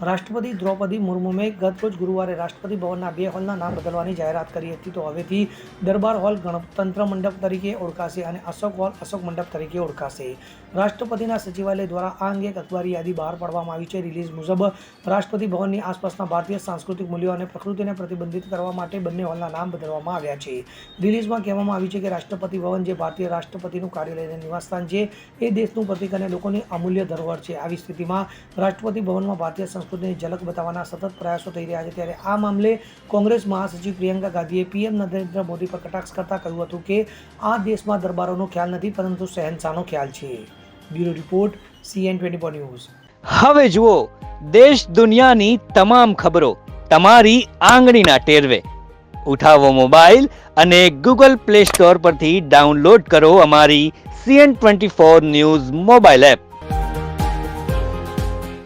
રાષ્ટ્રપતિ દ્રૌપદી મુર્મુએ ગતરોજ ગુરુવારે રાષ્ટ્રપતિ ભવનના બે હોલના નામ બદલવાની જાહેરાત કરી હતી. તો હવેથી દરબાર હોલ ગણતંત્ર મંડપ તરીકે ઓળખાશે અને અશોક હોલ અશોક મંડપ તરીકે ઓળખાશે. રાષ્ટ્રપતિના સચિવાલય દ્વારા આ અંગે એક અખબારી યાદી બહાર પાડવામાં આવી છે. રિલીઝ મુજબ, રાષ્ટ્રપતિ ભવનની આસપાસના ભારતીય સાંસ્કૃતિક મૂલ્યો અને પ્રકૃતિને પ્રતિબંધિત કરવા માટે બંને હોલના નામ બદલવામાં આવ્યા છે. રિલીઝમાં કહેવામાં આવ્યું છે કે રાષ્ટ્રપતિ ભવન જે ભારતીય રાષ્ટ્રપતિનું કાર્યાલય અને નિવાસસ્થાન છે, એ દેશનું પ્રતિક અને લોકોની અમૂલ્ય ધરોહર છે. આવી સ્થિતિમાં રાષ્ટ્રપતિ ભવનમાં ભારતીય સંસ્કૃતિની ઝલક બતાવવાના સતત પ્રયાસો થઈ રહ્યા છે. ત્યારે આ મામલે કોંગ્રેસ મહાસચિવ પ્રિયંકા ગાંધીએ પીએમ નરેન્દ્ર મોદી પર કટાક્ષ કરતા કહ્યું હતું કે આ દેશમાં દરબારોનો ખ્યાલ નથી, પરંતુ શહેનશાહનો ખ્યાલ છે. Bureau report, CN twenty four news. હવે જુઓ, દેશ દુનિયાની તમામ ખબરો તમારી આંગળીના ટેરવે. ઉઠાવો મોબાઈલ અને ગૂગલ પ્લે સ્ટોર પરથી ડાઉનલોડ કરો અમારી CN twenty four news mobile app.